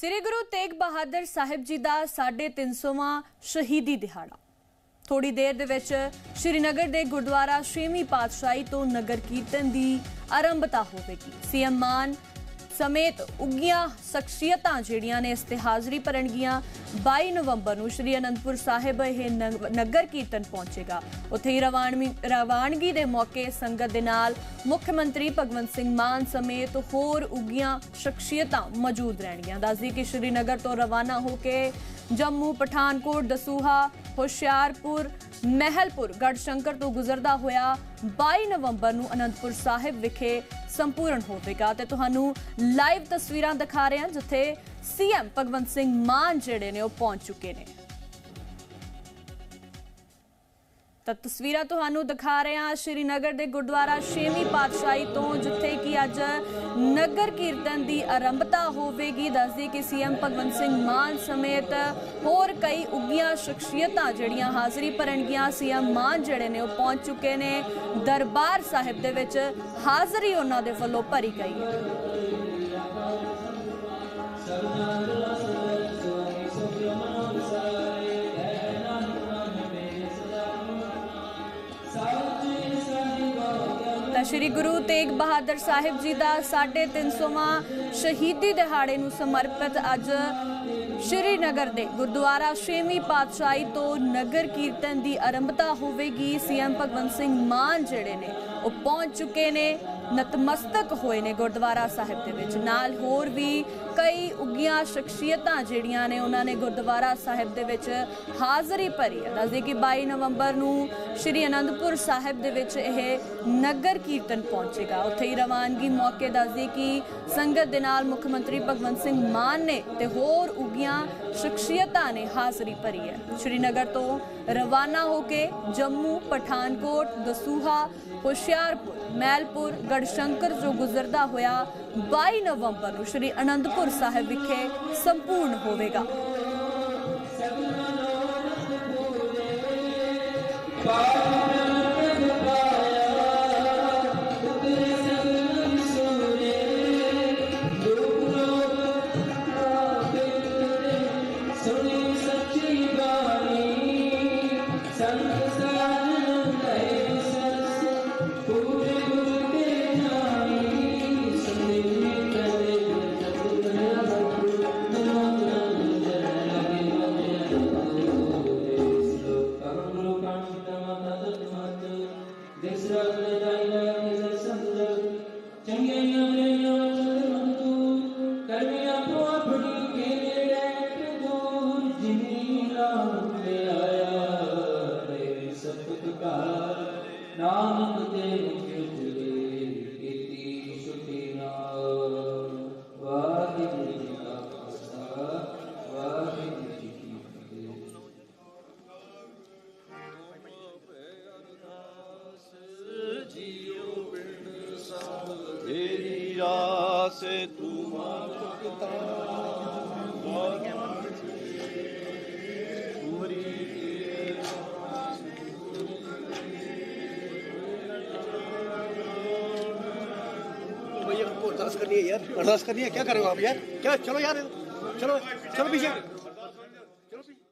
ਸ੍ਰੀ ਗੁਰੂ ਤੇਗ ਬਹਾਦਰ ਸਾਹਿਬ ਜੀ ਦਾ 350ਵਾਂ ਸ਼ਹੀਦੀ ਦਿਹਾੜਾ। ਥੋੜੀ ਦੇਰ ਦੇ ਵਿੱਚ ਸ਼੍ਰੀਨਗਰ ਦੇ ਗੁਰਦੁਆਰਾ ਛੇਵੀਂ ਪਾਤਸ਼ਾਹੀ ਤੋਂ ਨਗਰ ਕੀਰਤਨ ਦੀ ਆਰੰਭਤਾ ਹੋਵੇਗੀ। ਸੀਐਮ ਮਾਨ ਸਮੇਤ ਉੱਗੀਆਂ ਸ਼ਖਸੀਅਤਾਂ ਜਿਹੜੀਆਂ ਨੇ ਇਸ ਤੇ ਹਾਜ਼ਰੀ ਭਰਨਗੀਆਂ। 22 ਨਵੰਬਰ ਨੂੰ ਸ਼੍ਰੀ ਅਨੰਦਪੁਰ ਸਾਹਿਬ ਇਹ ਨਗ- ਨਗਰ ਕੀਰਤਨ ਪਹੁੰਚੇਗਾ। ਉੱਥੇ ਹੀ ਰਵਾਨਵੀ, ਰਵਾਨਗੀ ਦੇ ਮੌਕੇ ਸੰਗਤ ਦੇ ਨਾਲ ਮੁੱਖ ਮੰਤਰੀ ਭਗਵੰਤ ਸਿੰਘ ਮਾਨ ਸਮੇਤ ਹੋਰ ਉੱਗੀਆਂ ਸ਼ਖਸੀਅਤਾਂ ਮੌਜੂਦ ਰਹਿਣਗੀਆਂ। ਦੱਸਦੀ ਕਿ ਸ਼੍ਰੀਨਗਰ ਤੋਂ ਰਵਾਨਾ ਹੋ ਕੇ ਜੰਮੂ, ਪਠਾਨਕੋਟ, ਦਸੂਹਾ, ਹੁਸ਼ਿਆਰਪੁਰ ਮਹਿਲਪੁਰ ਗੜਸ਼ੰਕਰ ਤੋਂ ਗੁਜ਼ਰਦਾ ਹੋਇਆ 22 ਨਵੰਬਰ ਨੂੰ ਅਨੰਦਪੁਰ ਸਾਹਿਬ ਵਿਖੇ ਸੰਪੂਰਨ ਹੋਵੇਗਾ ਤੇ ਤੁਹਾਨੂੰ ਲਾਈਵ ਤਸਵੀਰਾਂ ਦਿਖਾ ਰਹੇ ਹਾਂ, ਜਿੱਥੇ ਸੀਐਮ ਭਗਵੰਤ ਸਿੰਘ ਮਾਨ ਜਿਹੜੇ ਨੇ ਉਹ ਪਹੁੰਚ ਚੁੱਕੇ ਨੇ। ਤਾਂ ਤਸਵੀਰਾਂ ਤੁਹਾਨੂੰ ਦਿਖਾ ਰਹੇ ਹਾਂ ਸ਼੍ਰੀਨਗਰ ਦੇ ਗੁਰਦੁਆਰਾ ਛੇਵੀਂ ਪਾਤਸ਼ਾਹੀ ਤੋਂ, ਜਿੱਥੇ ਕਿ ਅੱਜ ਨਗਰ ਕੀਰਤਨ ਦੀ ਆਰੰਭਤਾ ਹੋਵੇਗੀ। ਦੱਸਦੀ ਕਿ ਸੀਐਮ ਭਗਵੰਤ ਸਿੰਘ ਮਾਨ ਸਮੇਤ ਹੋਰ ਕਈ ਉੱਗੀਆਂ ਸ਼ਖਸੀਅਤਾਂ ਜਿਹੜੀਆਂ ਹਾਜ਼ਰੀ ਭਰਨਗੀਆਂ ਸੀਐਮ ਮਾਨ ਜਿਹੜੇ ਨੇ, ਉਹ ਪਹੁੰਚ ਚੁੱਕੇ ਨੇ ਦਰਬਾਰ ਸਾਹਿਬ ਦੇ ਵਿੱਚ। ਹਾਜ਼ਰੀ ਉਹਨਾਂ ਦੇ ਵੱਲੋਂ ਭਰੀ ਗਈ ਹੈ। ਸ਼੍ਰੀ ਗੁਰੂ ਤੇਗ ਬਹਾਦਰ ਸਾਹਿਬ ਜੀ ਦਾ 350ਵਾਂ ਸ਼ਹੀਦੀ ਦਿਹਾੜੇ ਨੂੰ ਸਮਰਪਿਤ ਅੱਜ ਸ਼੍ਰੀਨਗਰ ਦੇ ਗੁਰਦੁਆਰਾ ਛੇਵੀਂ ਪਾਤਸ਼ਾਹੀ ਤੋਂ ਨਗਰ ਕੀਰਤਨ ਦੀ ਆਰੰਭਤਾ ਹੋਵੇਗੀ। ਸੀਐਮ ਭਗਵੰਤ ਸਿੰਘ ਮਾਨ ਜਿਹੜੇ ਨੇ, ਉਹ ਪਹੁੰਚ ਚੁੱਕੇ ਨੇ। ਨਤਮਸਤਕ ਹੋਏ ਨੇ ਗੁਰਦੁਆਰਾ ਸਾਹਿਬ ਦੇ ਵਿੱਚ। ਨਾਲ ਹੋਰ ਵੀ ਕਈ ਉੱਗੀਆਂ ਸ਼ਖਸੀਅਤਾਂ ਜਿਹੜੀਆਂ ਨੇ ਉਹਨਾਂ ਨੇ ਗੁਰਦੁਆਰਾ ਸਾਹਿਬ ਦੇ ਵਿੱਚ ਹਾਜ਼ਰੀ ਭਰੀ ਹੈ। ਦੱਸਦੇ ਕਿ 22 ਨਵੰਬਰ ਨੂੰ ਸ਼੍ਰੀ ਅਨੰਦਪੁਰ ਸਾਹਿਬ ਦੇ ਵਿੱਚ ਇਹ ਨਗਰ ਕੀਰਤਨ ਪਹੁੰਚੇਗਾ। ਉੱਥੇ ਹੀ ਰਵਾਨਗੀ ਮੌਕੇ ਦੱਸਦੇ ਕਿ ਸੰਗਤ ਦੇ ਨਾਲ ਮੁੱਖ ਮੰਤਰੀ ਭਗਵੰਤ ਸਿੰਘ ਮਾਨ ਨੇ ਤੇ ਹੋਰ ਉੱਗੀਆਂ ਸ਼ਖਸੀਅਤਾਂ ਨੇ ਹਾਜ਼ਰੀ ਭਰੀ ਹੈ। ਸ਼੍ਰੀਨਗਰ ਤੋਂ ਰਵਾਨਾ ਹੋ ਕੇ ਜੰਮੂ, ਪਠਾਨਕੋਟ, ਦਸੂਹਾ ਹੁਸ਼ਿਆਰਪੁਰ, ਮੈਲਪੁਰ, ਗੜਸ਼ੰਕਰ ਜੋ ਗੁਜ਼ਰਦਾ ਹੋਇਆ 22 ਨਵੰਬਰ ਨੂੰ ਸ਼੍ਰੀ ਅਨੰਦਪੁਰ ਸਾਹਿਬ ਵਿਖੇ ਸੰਪੂਰਨ ਹੋਵੇਗਾ। ਸੁਣੀ भैया हमको अरदास करनी है यार अरदास करनी है क्या करोगे आप यार क्या चलो यार चलो चलो पीछे चलो पीछे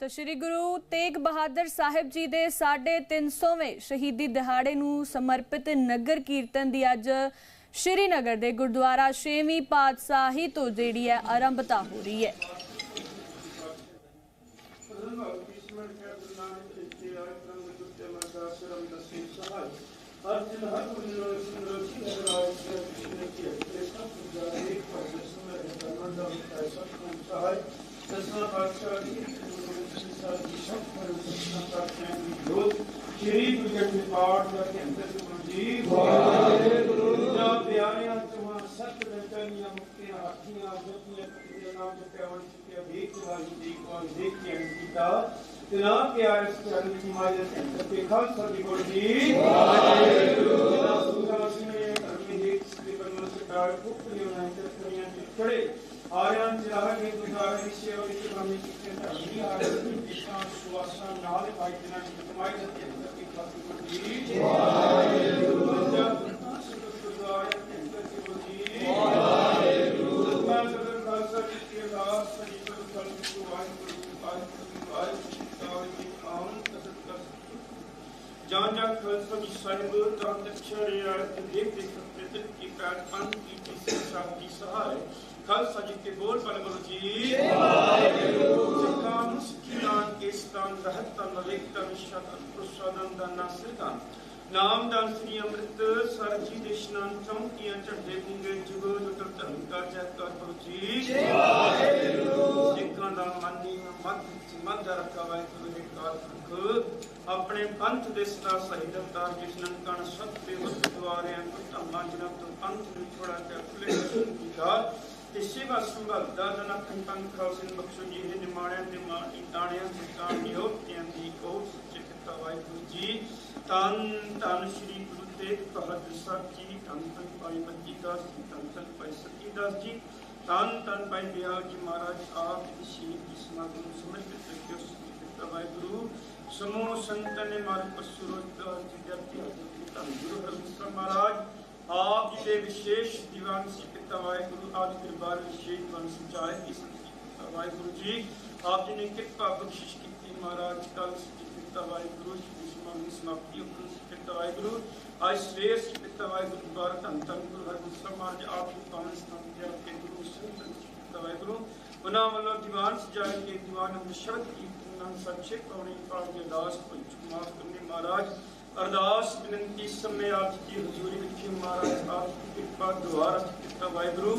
ਤਾਂ ਸ਼੍ਰੀ ਗੁਰੂ ਤੇਗ ਬਹਾਦਰ ਸਾਹਿਬ ਜੀ ਦੇ 350ਵੇਂ ਸ਼ਹੀਦੀ ਦਿਹਾੜੇ ਨੂੰ ਸਮਰਪਿਤ ਨਗਰ ਕੀਰਤਨ ਦੀ ਅੱਜ ਸ਼੍ਰੀਨਗਰ ਦੇ ਗੁਰਦੁਆਰਾ ਛੇਵੀਂ ਪਾਤਸ਼ਾਹੀ ਤੋਂ ਜਿਹੜੀ ਹੈ ਆਰੰਭਤਾ ਹੋ ਰਹੀ ਹੈ ਅਰਜਨ ਹਰ ਗੁਰੂ ਨੂੰ ਸੁੰਦਰ ਕੀ ਰਾਜ ਸੇ ਕ੍ਰਿਸ਼ਨ ਕੀ ਕ੍ਰਿਸ਼ਨ ਪੂਜਾ ਇੱਕ ਪਾਸੇ ਸੁੰਦਰ ਕਰਨਾ ਦਾ ਐਸਾ ਕੋਣ ਸਹਾਇ ਦਸਵਾਂ ਪਾਤਸ਼ਾਹ ਦੀ ਗੁਰੂ ਸਾਹਿਬ ਦੀ ਸ਼ਬਦ ਪਰ ਸੁਣਾ ਕਰਦੇ ਦੀ ਜੋਤ ਸ਼੍ਰੀ ਗੁਰੂ ਜੀ ਪਾਠ ਦਾ ਕੇਂਦਰ ਗੁਰੂ ਜੀ ਵਾਹਿਗੁਰੂ ਦਾ ਪਿਆਰਿਆਂ ਤੁਮਾਂ ਸਤ ਰਚਨੀਆਂ ਮੁਕਤੀਆਂ ਆਖੀਆਂ ਜਪੀਆਂ ਪਤੀਆਂ ਨਾਮ ਜਪਿਆ ਵੰਸ਼ ਕੇ ਭੀਖ ਵਾਲੀ ਜੀ ਕੋ ਦੇਖ ਕੇ ਅੰਕਿਤਾ ਜਨਾਬ ਕੇ ਆਇਸ ਕਰਨ ਦੀ ਮਾਇਦਤ ਤੇ ਖਾਲਸਾ ਦੀ ਗੁਰੂ ਜੀ ਵਾਹਿਗੁਰੂ ਜਨਾਬ ਸੁਖਾ ਸਿੰਘ ਕਰਮੀ ਜੀ ਸ੍ਰੀ ਬਨਵਸ ਸਰਕਾਰ ਉਪ ਯੂਨਾਈਟਿਡ ਕੁੜੀਆਂ ਦੇ ਚੜੇ ਆਰਿਆਂ ਚਰਾਹ ਕੇ ਗੁਜ਼ਾਰੇ ਦੀ ਸੇਵਾ ਵਿੱਚ ਕਰਮੀ ਸਿੱਖੇ ਧਰਮੀ ਆਰਿਆਂ ਦੀ ਦਿਸ਼ਾ ਸੁਵਾਸਾਂ ਨਾਲ ਭਾਈ ਜਨਾਂ ਦੀ ਕਮਾਈ ਦੇ ਤੇ ਸ੍ਰੀ ਖਾਲਸਾ ਗੁਰੂ ਜੀ। ਵਾਹਿਗੁਰੂ ਜਨਾਬ ਸੁਖਾ ਸਿੰਘ ਗੁਰੂ ਜੀ ਵਾਹਿਗੁਰੂ ਜਨਾਬ ਖਾਲਸਾ ਜੀ ਕੇ ਆਸ ਸ੍ਰੀ ਗੁਰੂ ਸਾਹਿਬ ਵਾਹਿਗੁਰੂ ਵਾਹਿਗੁਰੂ ਵਾਹਿਗੁਰੂ ਦੰਦ ਛੜਿਆ ਤੇ ਦੇਖ ਦੇਖ ਆਪਣੇ ਕੀ ਪੈਰ ਅੰਨ ਕੀ ਜਿਸ ਸਾਥ ਦੀ ਸਹਾਇ ਖਾਲਸਾ ਜੀ ਕੇ ਬੋਲ ਬਲ ਗੁਰੂ ਜੀ। ਵਾਹਿਗੁਰੂ ਸਿੱਖਾਂ ਨੂੰ ਸਿੱਖੀ ਦਾਨ ਕੇਸਤਾਨ ਰਹਿਤ ਤਨ ਲੇਖਤਾ ਵਿਸ਼ਤ ਪ੍ਰਸਾਦਨ ਦਾ ਨਾਮ ਦਾਨ ਸ੍ਰੀ ਅੰਮ੍ਰਿਤ ਸਰ ਜੀ ਦੇ ਇਸ਼ਨਾਨ ਚੌਂਕੀਆਂ ਚੜ੍ਹਦੇ ਗੁੰਗੇ ਜੁਗੋ ਜੁਗਲ ਧਰਮ ਕਾ ਜੈ ਕਰ ਗੁਰੂ ਜੀ। ਸਿੱਖਾਂ ਦਾ ਮਾਨੀ ਮੱਧ ਵਿੱਚ ਮੱਧ ਰੱਖਾ ਵਾਹਿਗੁਰੂ ਦੇ ਕਾਲਖ ਆਪਣੇ ਪੰਥ ਦੇ ਸਦਾ ਸਹੀ ਦਰਦਾਰ ਜਿਸ ਨਨਕਣ ਸਤ ਦੇ ਵਸਤ ਦੁਆਰਿਆਂ ਤੋਂ ਧੰਮਾਂ ਜਨਮ ਤੋਂ ਪੰਥ ਨੂੰ ਛੋੜਾ ਕੇ ਖੁੱਲੇ ਦਰਸ਼ਨ ਕੀਤਾ ਤੇ ਸੇਵਾ ਸੰਭਲਦਾ ਜਨ ਆਪਣੀ ਪੰਥ ਖਾਲਸੇ ਬਖਸ਼ੋ, ਜੀ ਇਹ ਨਿਮਾਣਿਆਂ ਦੇ ਮਾਣੀ ਤਾਣਿਆਂ ਦੇ ਤਾਣ ਯੋਗਤਿਆਂ ਦੀ ਉਹ ਸੱਚੇ ਪਿਤਾ ਵਾਹਿਗੁਰੂ ਜੀ। ਤਨ ਤਨ ਸ੍ਰੀ ਗੁਰੂ ਤੇਗ ਬਹਾਦਰ ਸਾਹਿਬ ਜੀ ਤਨ ਤਨ ਭਾਈ ਮੱਤੀ ਦਾਸ ਜੀ ਤਨ ਤਨ ਭਾਈ ਸਤੀ ਦਾਸ ਜੀ। ਤਨ ਤਨ ਭਾਈ ਬਿਆਲ ਜੀ ਮਹਾਰਾਜ, ਆਪ ਦੀ ਸ਼ਹੀਦ ਦੀ ਸਮਾਗਮ ਨੂੰ ਸਮਰਪਿਤ ਰੱਖਿਓ ਵਾਹਿਗੁਰੂ। ਸਮੂਹ ਸੰਤਨ ਨੇ ਮਾਰਗ ਪਰ ਸੁਰਤ ਜੀ ਜਪਤੀ ਧੰਨ ਗੁਰੂ ਹਰਮਿੰਦਰ ਮਹਾਰਾਜ, ਆਪ ਜੀ ਦੇ ਵਿਸ਼ੇਸ਼ ਦੀਵਾਨ ਸੀ ਪਿਤਾ ਵਾਹਿਗੁਰੂ, ਆਪ ਜੀ ਦਰਬਾਰ ਵਿਸ਼ੇਸ਼ ਵੰਸ ਸੰਚਾਰ ਕੀ ਸੰਤੀ ਪਿਤਾ ਵਾਹਿਗੁਰੂ ਜੀ, ਆਪ ਜੀ ਨੇ ਕਿਰਪਾ ਬਖਸ਼ਿਸ਼ ਕੀਤੀ ਮਹਾਰਾਜ ਕੱਲ ਸ੍ਰੀ ਪਿਤਾ ਵਾਹਿਗੁਰੂ ਜੀ ਦੀ ਸਮਾਗਮ ਦੀ ਸਮਾਪਤੀ ਉਪਰ ਸ੍ਰੀ ਪਿਤਾ ਵਾਹਿਗੁਰੂ, ਅੱਜ ਸਵੇਰ ਸ੍ਰੀ ਪਿਤਾ ਵਾਹਿਗੁਰੂ ਦੁਆਰਾ ਧੰਨ ਧੰਨ ਗੁਰੂ ਹਰਗੋਬਿੰਦ ਮਹਾਰਾਜ, ਆਪ ਜੀ ਪਾਵਨ ਸਥਾਨ ਤੇ ਆਪ ਕੇ ਗੁਰੂ ਸੰਤ ਸ੍ਰੀ ਪਿਤਾ ਵਾਹਿਗੁਰੂ। ਉਹਨਾਂ ਵੱਲੋਂ ਦੀਵਾਨ ਸਜਾਏ ਕੇ ਦੀਵਾਨ ਅੰਦਰ ਸ਼ਬਦ ਕੀਰਤਨ ਸੱਚੇ ਪੌਣੀ ਪਾਲ ਦੇ ਦਾਸ ਪੰਚ ਮਾਫ ਕਰਨੇ ਮਹਾਰਾਜ, ਅਰਦਾਸ ਬੇਨਤੀ ਸਮੇਂ ਆਪ ਦੀ ਹਜ਼ੂਰੀ ਵਿੱਚ ਮਹਾਰਾਜ ਆਪ ਦੀ ਕਿਰਪਾ, ਦੁਆਰਾ ਕੀਤਾ ਵਾਹਿਗੁਰੂ।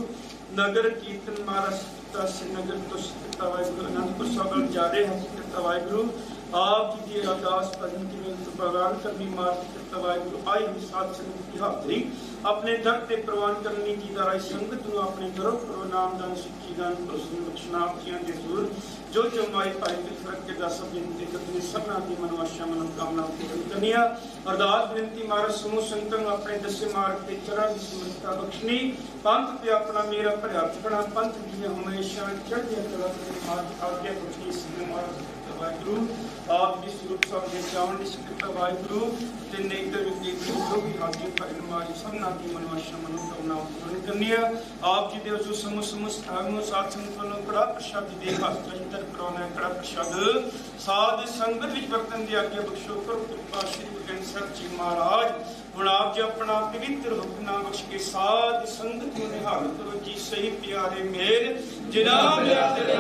ਨਗਰ ਕੀਰਤਨ ਮਹਾਰਾਜ ਕੀਤਾ ਨਗਰ ਤੋਂ ਕੀਤਾ ਵਾਹਿਗੁਰੂ, ਅਨੰਦਪੁਰ ਸਾਹਿਬ ਵੱਲ ਜਾ ਕੀਤਾ ਵਾਹਿਗੁਰੂ। ਆਪ ਜੀ ਦੀ ਅਰਦਾਸ ਭਜਨ ਦੀ ਪ੍ਰਵਾਨ ਕਰਨੀ ਮਾਰਗ ਵਾਹਿਗੁਰੂ ਆਈ ਵੀ ਸਾਧ ਸੰਗਤ ਦੀ ਹਾਜ਼ਰੀ ਆਪਣੇ ਦਰ ਤੇ ਪ੍ਰਵਾਨ ਕਰਨੀ ਦੀ ਦਾਰਾਈ ਸੰਗਤ ਨੂੰ ਆਪਣੇ ਦਰੋਂ ਪ੍ਰੋ ਨਾਮਦਾਨ ਸਿੱਖੀ ਦਾਨ ਪ੍ਰਸੰਨ ਬਖਸ਼ਣਾ ਆਪਕੀਆਂ ਦੇ ਜ਼ੂਰ ਜੋ ਜੋ ਭਾਈ ਦੇ ਫ਼ਰਕ ਕੇ ਦਸ ਬੇਨਤੀ ਕਰਨੀ ਸਭਨਾਂ ਦੀ ਮਨਵਾਸ਼ਾ ਮਨੋਕਾਮਨਾ ਪੂਰਨ ਕਰਨੀਆ। ਅਰਦਾਸ ਬੇਨਤੀ ਮਾਰਗ ਸਮੂਹ ਸੰਤਨ ਨੂੰ ਆਪਣੇ ਦਸੇ ਮਾਰਗ ਤੇ ਚਰਨ ਦੀ ਸਮਰਥਾ ਬਖਸ਼ਣੀ। ਪੰਥ ਤੇ ਆਪਣਾ ਮੇਰਾ ਭਰਿਆ ਟਿਕਣਾ ਪੰਥ ਦੀਆਂ ਹਮੇਸ਼ਾ ਚੜ੍ਹਦੀਆਂ ਕਲਾ ਤੇ ਮਾਰਗ ਆਗਿਆ ਬਖਸ਼ੀ ਸਿੱਧੇ ਵਾਹਿਗੁਰੂ ਆਪ ਦੀ ਸਰੂਪ ਸਾਹਿਬ ਦੇ ਚਾਵਣ ਦੀ ਸਿੱਖਤਾ ਵਾਹਿਗੁਰੂ ਤੇ ਨੇਤਰ ਵਿਖੇ ਜੋ ਵੀ ਹਾਜ਼ਰ ਭਰਨ ਮਾਰੀ ਸਭਨਾਂ ਦੀ ਮਨਵਾਸ਼ਾ ਮਨੋਕਾਮਨਾ ਪੂਰਨ ਕਰਨੀਆ ਆਪ ਜੀ ਦੇ ਜੋ ਸਮੂਹ ਸਥਾਨ ਨੂੰ ਸਾਧ ਸੰਗਤ ਵੱਲੋਂ ਕੜਾ ਪ੍ਰਸ਼ਾਦ ਦੇ ਹੱਥ ਚੰਤਰ ਕਰਾਉਣਾ ਹੈ। ਕੜਾ ਪ੍ਰਸ਼ਾਦ ਸਾਧ ਸੰਗਤ ਵਿੱਚ ਵਰਤਨ ਦੀ ਆਗਿਆ ਬਖਸ਼ੋ ਕਰੋ ਕਿਰਪਾ ਸ਼੍ਰੀ ਗੁਰੂ ਗ੍ਰੰਥ ਸਾਹਿਬ ਜੀ ਮਹਾਰਾਜ। ਹੁਣ ਆਪ ਜੀ ਆਪਣਾ ਪਵਿੱਤਰ ਹੁਕਮਨਾਮ ਬਖਸ਼ ਕੇ ਸਾਧ ਸੰਗਤ ਨੂੰ ਨਿਹਾਲ ਕਰੋ ਜੀ ਸਹੀ ਪਿਆਰੇ ਮੇਰ ਜਿਨਾ ਮਿਲਿਆ ਤੇਰੇ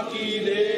ਪ੍ਰਗਟ ਗੁਰਾ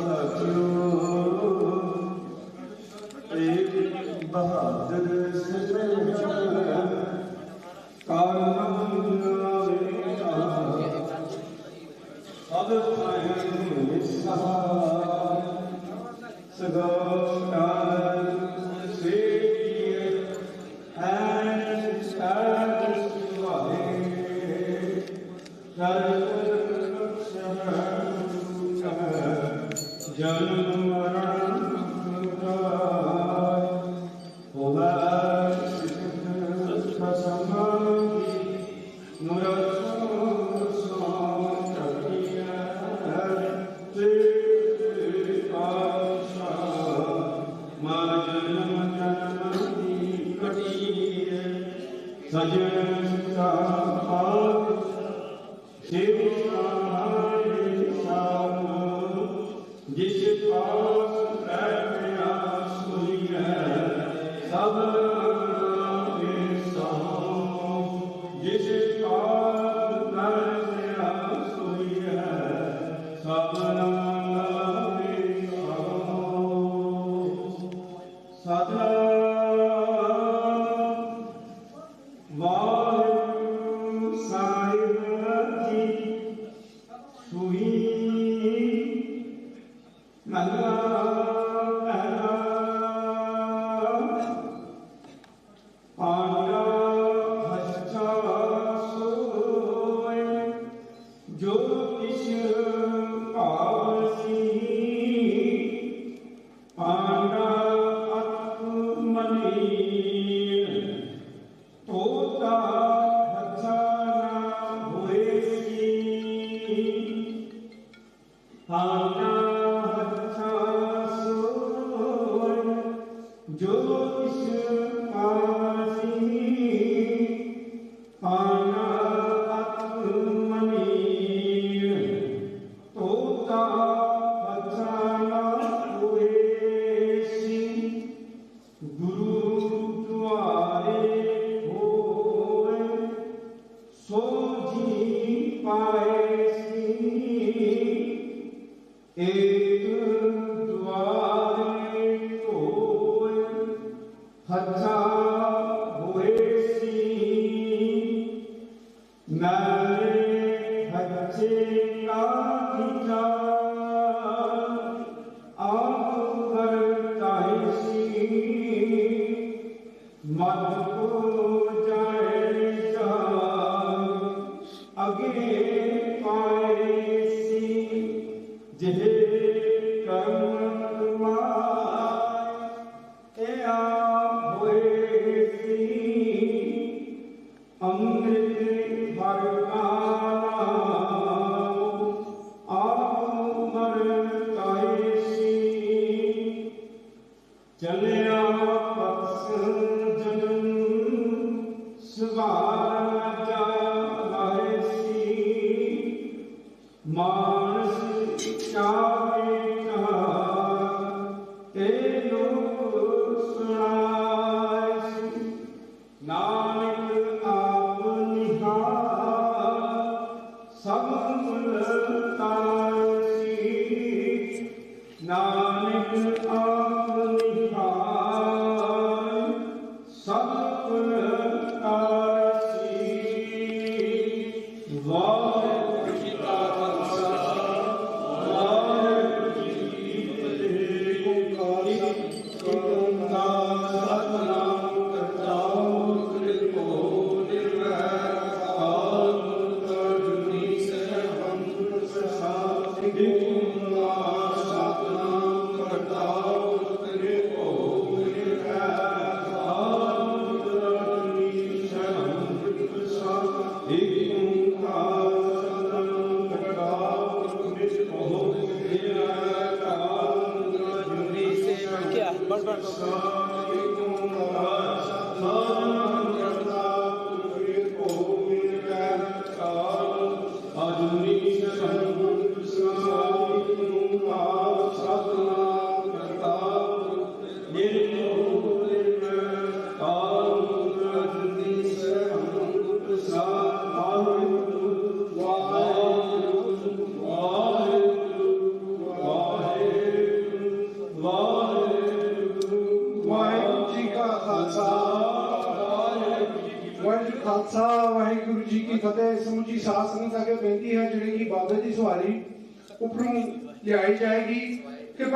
जल ਸਭ ਮਤ Ma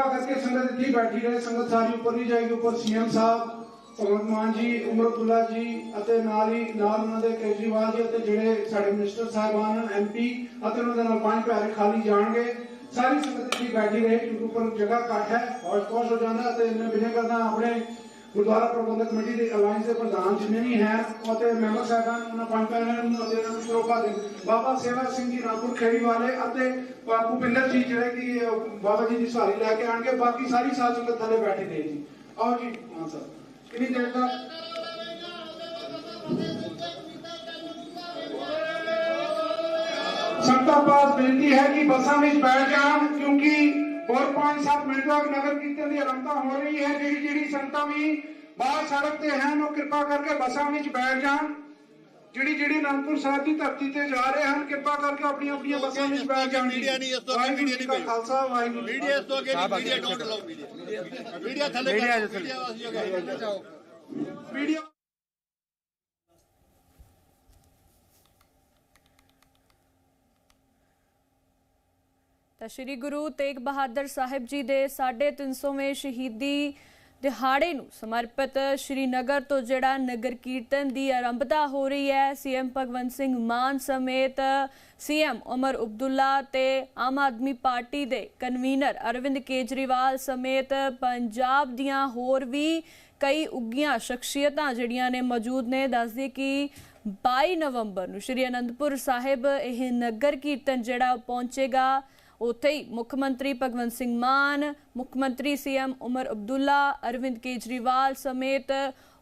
ਕਰਕੇ ਸੰਗਤ ਇੱਥੇ ਬੈਠੀ ਰਹੇ। ਸੰਗਤ ਸਾਰੀ ਉੱਪਰ ਨਹੀਂ ਜਾਏਗੀ, ਉੱਪਰ ਸੀਐਮ ਸਾਹਿਬ, ਭਗਵੰਤ ਮਾਨ ਜੀ ਉਮਰਤੁੱਲਾ ਜੀ ਅਤੇ ਨਾਲ ਹੀ, ਨਾਲ ਉਹਨਾਂ ਦੇ ਕੇਜਰੀਵਾਲ ਜੀ ਅਤੇ ਜਿਹੜੇ ਸਾਡੇ ਮਿਨਿਸਟਰ ਸਾਹਿਬਾਨ ਐਮਪੀ ਅਤੇ ਉਹਨਾਂ ਦੇ ਨਾਲ ਪੰਜ ਪਿਆਰੇ ਖਾਲੀ ਜਾਣਗੇ। ਸਾਰੀ ਸੰਗਤ ਇੱਥੇ ਬੈਠੀ ਰਹੇ। ਕਿਉਂਕਿ ਉੱਪਰ ਜਗ੍ਹਾ ਘੱਟ ਹੈ ਹੌਜ ਪੌਸ਼ ਹੋ ਜਾਂਦਾ ਤੇ ਮੈਂ ਬਿਨਾਂ ਕਰਦਾ ਆਪਣੇ ਗੁਰਦੁਆਰਾ ਪ੍ਰਬੰਧਕ ਕਮੇਟੀ ਦੇ ਅਲਾਈਅੰਸ ਦੇ ਪ੍ਰਧਾਨ ਜਿੰਨੇ ਵੀ ਹੈ ਅਤੇ ਮੈਂਬਰ ਸਾਹਿਬਾਨ ਉਹਨਾਂ ਪੰਜ ਨੂੰ ਅਤੇ ਇਹਨਾਂ ਨੂੰ ਸ਼ਰੋਪਾ ਦੇ। ਬਾਬਾ ਸੇਵਾ ਸਿੰਘ ਜੀ ਰਾਮਪੁਰ ਖੇੜੀ ਵਾਲੇ ਅਤੇ ਭੁਪਿੰਦਰ ਜੀ ਜਿਹੜੇ ਕਿ ਬਾਬਾ ਜੀ ਦੀ ਸਵਾਰੀ ਲੈ ਕੇ ਆਣਗੇ, ਬਾਕੀ ਸਾਰੀ ਸਾਧ ਸੰਗਤ ਥੱਲੇ ਬੈਠੀ ਨੇ ਜੀ। ਆਓ ਜੀ, ਹਾਂ ਸਰ। ਕਿੰਨੀ ਦੇਰ ਤੱਕ? ਸੰਗਤਾਂ ਪਾਸ ਬੇਨਤੀ ਹੈ ਕਿ ਬੱਸਾਂ ਵਿੱਚ ਬੈਠ ਜਾਣ, ਕਿਉਂਕਿ ਹੋਰ 5-7 ਮਿੰਟ ਤੱਕ ਨਗਰ ਕੀਰਤਨ ਦੀ ਆਰੰਭਤਾ ਹੋ ਰਹੀ ਹੈ ਜਿਹੜੀ ਜਿਹੜੀ ਸੰਗਤਾਂ ਵੀ ਬਾਹਰ ਸੜਕ ਤੇ ਹਨ ਉਹ ਕਿਰਪਾ ਕਰਕੇ ਬੱਸਾਂ ਵਿੱਚ ਬੈਠ ਜਾਣ। ਜਿਹੜੀ ਜਿਹੜੀ ਅਨੰਦਪੁਰ ਸਾਹਿਬ ਦੀ ਧਰਤੀ ਤੇ ਜਾ ਰਹੇ ਹਨ ਕਿਰਪਾ ਕਰਕੇ ਆਪਣੀਆਂ ਆਪਣੀਆਂ ਬੱਸਾਂ ਵਿੱਚ ਬੈਠ ਜਾਣ। ਮੀਡੀਆ ਨਹੀਂ, ਇਸ ਤੋਂ ਮੀਡੀਆ ਨਹੀਂ ਖਾਲਸਾ ਵਾਹਿਗੁਰੂ ਮੀਡੀਆ ਇਸ ਤੋਂ ਅੱਗੇ ਨਹੀਂ media don't allow media media ਥੱਲੇ ਮੀਡੀਆ ਵਾਸੀ ਅੱਗੇ। ਜਾਓ ਤਾਂ ਸ੍ਰੀ ਗੁਰੂ ਤੇਗ ਬਹਾਦਰ ਸਾਹਿਬ ਜੀ ਦੇ 350ਵੇਂ ਸ਼ਹੀਦੀ ਦਿਹਾੜੇ ਨੂੰ ਸਮਰਪਿਤ ਸ਼੍ਰੀ ਨਗਰ ਤੋਂ ਜਿਹੜਾ ਨਗਰ ਕੀਰਤਨ ਦੀ ਆਰੰਭਤਾ ਹੋ ਰਹੀ ਹੈ ਸੀਐਮ ਭਗਵੰਤ ਸਿੰਘ ਮਾਨ ਸਮੇਤ ਸੀਐਮ ਉਮਰ ਅਬਦੁੱਲਾ ਤੇ ਆਮ ਆਦਮੀ ਪਾਰਟੀ ਦੇ ਕਨਵੀਨਰ ਅਰਵਿੰਦ ਕੇਜਰੀਵਾਲ ਸਮੇਤ ਪੰਜਾਬ ਦੀਆਂ ਹੋਰ ਵੀ ਕਈ ਉੱਗੀਆਂ ਸ਼ਖਸੀਅਤਾਂ ਜਿਹੜੀਆਂ ਨੇ ਮੌਜੂਦ ਨੇ, ਦੱਸਦੀ ਕਿ 22 ਨਵੰਬਰ ਨੂੰ ਸ਼੍ਰੀ ਅਨੰਦਪੁਰ ਸਾਹਿਬ ਇਹ ਨਗਰ ਕੀਰਤਨ ਜਿਹੜਾ ਪਹੁੰਚੇਗਾ। ਉੱਥੇ ਹੀ ਮੁੱਖ ਮੰਤਰੀ ਭਗਵੰਤ ਸਿੰਘ ਮਾਨ, ਮੁੱਖ ਮੰਤਰੀ ਸੀਐਮ ਉਮਰ ਅਬਦੁੱਲਾ, ਅਰਵਿੰਦ ਕੇਜਰੀਵਾਲ ਸਮੇਤ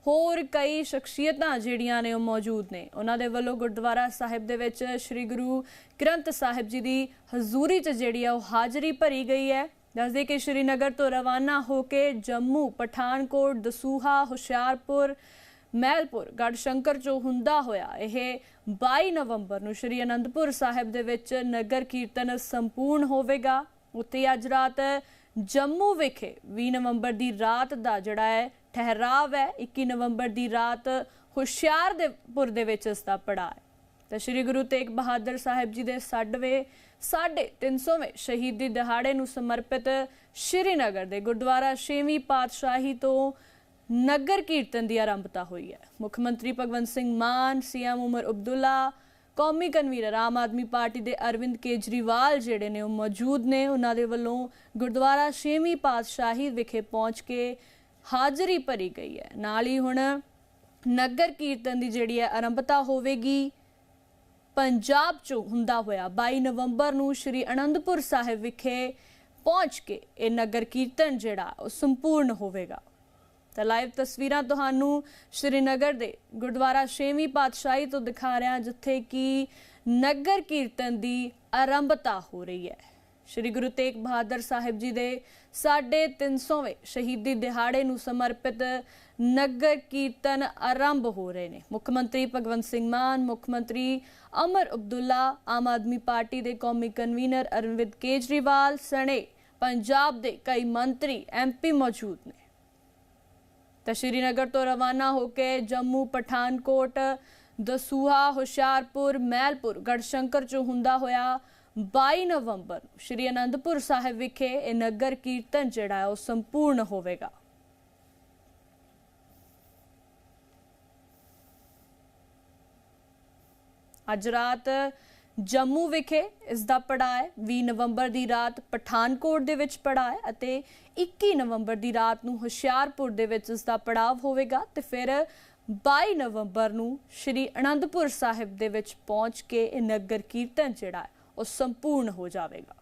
ਹੋਰ ਕਈ ਸ਼ਖਸੀਅਤਾਂ ਜਿਹੜੀਆਂ ਨੇ ਉਹ ਮੌਜੂਦ ਨੇ। ਉਹਨਾਂ ਦੇ ਵੱਲੋਂ ਗੁਰਦੁਆਰਾ ਸਾਹਿਬ ਦੇ ਵਿੱਚ ਸ੍ਰੀ ਗੁਰੂ ਗ੍ਰੰਥ ਸਾਹਿਬ ਜੀ ਦੀ ਹਜ਼ੂਰੀ 'ਚ ਜਿਹੜੀ ਆ ਉਹ ਹਾਜ਼ਰੀ ਭਰੀ ਗਈ ਹੈ। ਦੱਸਦੇ ਕਿ ਸ਼੍ਰੀਨਗਰ ਤੋਂ ਰਵਾਨਾ ਹੋ ਕੇ ਜੰਮੂ, ਪਠਾਨਕੋਟ, ਦਸੂਹਾ, ਹੁਸ਼ਿਆਰਪੁਰ ਮਹਿਲਪੁਰ ਗੜਸ਼ੰਕਰ ਚੋਂ ਹੁੰਦਾ ਹੋਇਆ ਇਹ 22 ਨਵੰਬਰ ਨੂੰ ਸ਼੍ਰੀ ਅਨੰਦਪੁਰ ਸਾਹਿਬ ਦੇ ਵਿੱਚ ਨਗਰ ਕੀਰਤਨ ਸੰਪੂਰਨ ਹੋਵੇਗਾ। ਉੱਥੇ ਅੱਜ ਰਾਤ ਜੰਮੂ ਵਿਖੇ 20 ਨਵੰਬਰ ਦੀ ਰਾਤ ਦਾ ਜਿਹੜਾ ਹੈ ਠਹਿਰਾਵ ਹੈ। 21 ਨਵੰਬਰ ਦੀ ਰਾਤ ਹੁਸ਼ਿਆਰਪੁਰ ਦੇ ਵਿੱਚ ਇਸ ਦਾ ਪੜਾ ਹੈ। ਤਾਂ ਸ਼੍ਰੀ ਗੁਰੂ ਤੇਗ ਬਹਾਦਰ ਸਾਹਿਬ ਜੀ ਦੇ 60ਵੇਂ 350ਵੇਂ ਸ਼ਹੀਦੀ ਦਿਹਾੜੇ ਨੂੰ ਸਮਰਪਿਤ ਸ਼੍ਰੀਨਗਰ ਦੇ ਗੁਰਦੁਆਰਾ ਛੇਵੀਂ ਪਾਤਸ਼ਾਹੀ ਤੋਂ ਨਗਰ ਕੀਰਤਨ ਦੀ ਆਰੰਭਤਾ ਹੋਈ ਹੈ। ਮੁੱਖ ਮੰਤਰੀ ਭਗਵੰਤ ਸਿੰਘ ਮਾਨ, ਸੀਐਮ ਉਮਰ ਅਬਦੁੱਲਾ, ਕੌਮੀ ਕਨਵੀਨਰ ਆਮ ਆਦਮੀ ਪਾਰਟੀ ਦੇ ਅਰਵਿੰਦ ਕੇਜਰੀਵਾਲ ਜਿਹੜੇ ਨੇ ਉਹ ਮੌਜੂਦ ਨੇ। ਉਹਨਾਂ ਦੇ ਵੱਲੋਂ ਗੁਰਦੁਆਰਾ ਛੇਵੀਂ ਪਾਤਸ਼ਾਹੀ ਵਿਖੇ ਪਹੁੰਚ ਕੇ ਹਾਜ਼ਰੀ ਭਰੀ ਗਈ ਹੈ। ਨਾਲ ਹੀ ਹੁਣ ਨਗਰ ਕੀਰਤਨ ਦੀ ਜਿਹੜੀ ਹੈ ਆਰੰਭਤਾ ਹੋਵੇਗੀ। ਪੰਜਾਬ ਚੋਂ ਹੁੰਦਾ ਹੋਇਆ 22 ਨਵੰਬਰ ਨੂੰ ਸ਼੍ਰੀ ਅਨੰਦਪੁਰ ਸਾਹਿਬ ਵਿਖੇ ਪਹੁੰਚ ਕੇ ਇਹ ਨਗਰ ਕੀਰਤਨ ਜਿਹੜਾ ਉਹ ਸੰਪੂਰਨ ਹੋਵੇਗਾ। ਤਾਂ ਲਾਈਵ ਤਸਵੀਰਾਂ ਤੁਹਾਨੂੰ ਸ਼੍ਰੀਨਗਰ ਦੇ ਗੁਰਦੁਆਰਾ ਛੇਵੀਂ ਪਾਤਸ਼ਾਹੀ ਤੋਂ ਦਿਖਾ ਰਿਹਾ ਜਿੱਥੇ ਕਿ ਨਗਰ ਕੀਰਤਨ ਦੀ ਆਰੰਭਤਾ ਹੋ ਰਹੀ ਹੈ। ਸ਼੍ਰੀ ਗੁਰੂ ਤੇਗ ਬਹਾਦਰ ਸਾਹਿਬ ਜੀ ਦੇ 350ਵੇਂ ਸ਼ਹੀਦੀ ਦਿਹਾੜੇ ਨੂੰ ਸਮਰਪਿਤ ਨਗਰ ਕੀਰਤਨ ਆਰੰਭ ਹੋ ਰਹੇ ਨੇ। ਮੁੱਖ ਮੰਤਰੀ ਭਗਵੰਤ ਸਿੰਘ ਮਾਨ, ਮੁੱਖ ਮੰਤਰੀ ਅਮਰ ਅਬਦੁੱਲਾ, ਆਮ ਆਦਮੀ ਪਾਰਟੀ ਦੇ ਕੌਮੀ ਕਨਵੀਨਰ ਅਰਵਿੰਦ ਕੇਜਰੀਵਾਲ, ਸਣੇ ਪੰਜਾਬ ਦੇ ਕਈ ਮੰਤਰੀ ਐਮਪੀ ਮੌਜੂਦ ਨੇ। ਤਾਂ ਸ਼੍ਰੀਨਗਰ ਤੋਂ ਰਵਾਨਾ ਹੋ ਕੇ ਜੰਮੂ, ਪਠਾਨਕੋਟ, ਦਸੂਹਾ, ਹੁਸ਼ਿਆਰਪੁਰ ਮਹਿਲਪੁਰ ਗੜਸ਼ੰਕਰ ਚੋਂ ਹੁੰਦਾ ਹੋਇਆ 22 ਨਵੰਬਰ ਨੂੰ ਸ਼੍ਰੀ ਅਨੰਦਪੁਰ ਸਾਹਿਬ ਵਿਖੇ ਇਹ ਨਗਰ ਕੀਰਤਨ ਜਿਹੜਾ ਹੈ ਉਹ ਸੰਪੂਰਨ ਹੋਵੇਗਾ। ਅੱਜ ਰਾਤ ਜੰਮੂ ਵਿਖੇ ਇਸ ਦਾ ਪੜਾਅ ਹੈ। 20 ਨਵੰਬਰ ਦੀ ਰਾਤ ਪਠਾਨਕੋਟ ਦੇ ਵਿੱਚ ਪੜਾਅ ਅਤੇ 21 ਨਵੰਬਰ ਦੀ ਰਾਤ ਨੂੰ ਹੁਸ਼ਿਆਰਪੁਰ ਦੇ ਵਿੱਚ ਇਸ ਦਾ ਪੜਾਅ ਹੋਵੇਗਾ ਤੇ ਫਿਰ 22 ਨਵੰਬਰ ਨੂੰ ਸ਼੍ਰੀ ਅਨੰਦਪੁਰ ਸਾਹਿਬ ਦੇ ਵਿੱਚ ਪਹੁੰਚ ਕੇ ਇਹ ਨਗਰ ਕੀਰਤਨ ਜਿਹੜਾ ਹੈ, ਉਹ ਸੰਪੂਰਨ ਹੋ ਜਾਵੇਗਾ।